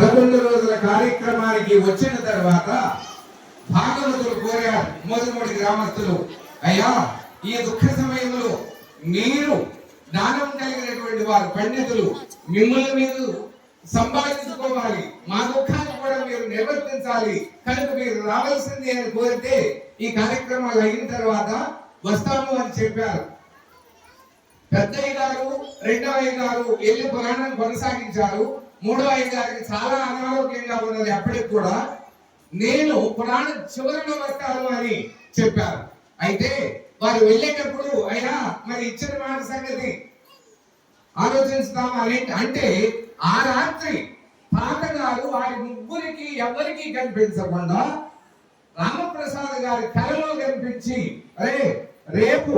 పదకొండు రోజుల కార్యక్రమానికి వచ్చిన తర్వాత భాగవతులు కోరారు. మోదమూడి గ్రామస్తులు అయ్యా ఈ దుఃఖ సమయంలో మీరు జ్ఞానం కలిగినటువంటి వారు పండితులు మిమ్మల్ని మీరు సంపాదించుకోవాలి. మా దుఃఖాన్ని కూడా మీరు నిర్వర్తించాలి. కనుక మీరు రావాల్సింది అని కోరితే ఈ కార్యక్రమాలు అయిన తర్వాత వస్తాము అని చెప్పారు. పెద్దయ్య గారు రెండవ గారు వెళ్ళి పురాణం కొనసాగించారు. మూడవ ఐదు అతనికి చాలా అనారోగ్యంగా ఉన్నది అప్పటికి కూడా నేను పురాణ చివరిలో వస్తాను అని చెప్పారు. అయితే వారు వెళ్ళేటప్పుడు అయినా మరి ఇచ్చిన మాట సంగతి ఆలోచిస్తాం అని అంటే ఆ రాత్రి తాతగారు వారి ముగ్గురికి ఎవరికి కనిపించకుండా రామప్రసాద్ గారి కలలో కనిపించి అరే రేపు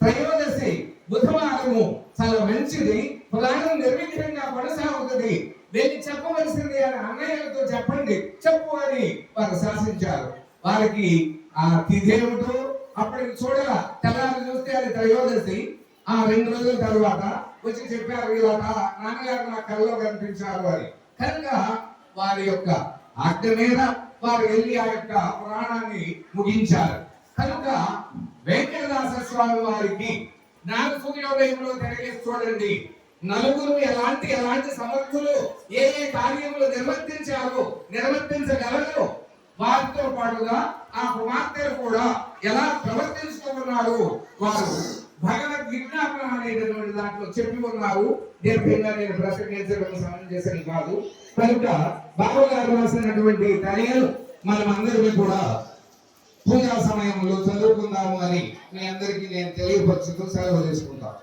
త్రయోదశి బుధవారము చాలా మంచిది పురాణం నిర్విఘ్నంగా కొనసాగుతుంది వెళ్ళి చెప్పవలసింది అని అన్నయ్యలతో చెప్పండి. చెప్పు అని వారు శాసించారు. వారికి ఆ తిథి అప్పటికి చూడగా తెల్లారి చూస్తే అది త్రయోదశి. ఆ రెండు రోజుల తర్వాత వచ్చి చెప్పారు ఇలా నాన్నగారు నా కల్లో కనిపించారు అని. కనుక వారి యొక్క ఆజ్ఞ మీద వారు వెళ్ళి ఆ యొక్క పురాణాన్ని ముగించారు. కనుక వెంకటదాస స్వామి వారికి జ్ఞాన సూర్యోదయంలో తిరిగేసి చూడండి. నలుగురు ఎలాంటి ఎలాంటి సమర్థులు ఏ ఏ కార్యములు నిర్వర్తించాలో నిర్వర్తించగలరు వారితో పాటుగా ఆ కుమార్తెలు కూడా ఎలా ప్రవర్తించుకున్నారు వారు భగవద్ విజ్ఞాపన అనేటటువంటి దాంట్లో చెప్పి ఉన్నారు. దీర్ఘంగా నేను ప్రసంగించడం చేశాను కాదు. కనుక బాబు గారు రాసినటువంటి తనియలు మనం అందరికీ కూడా పూజా సమయంలో చదువుకుందాము అని మీ అందరికీ నేను తెలియపరుచుతూ సెలవు తీసుకుంటాను.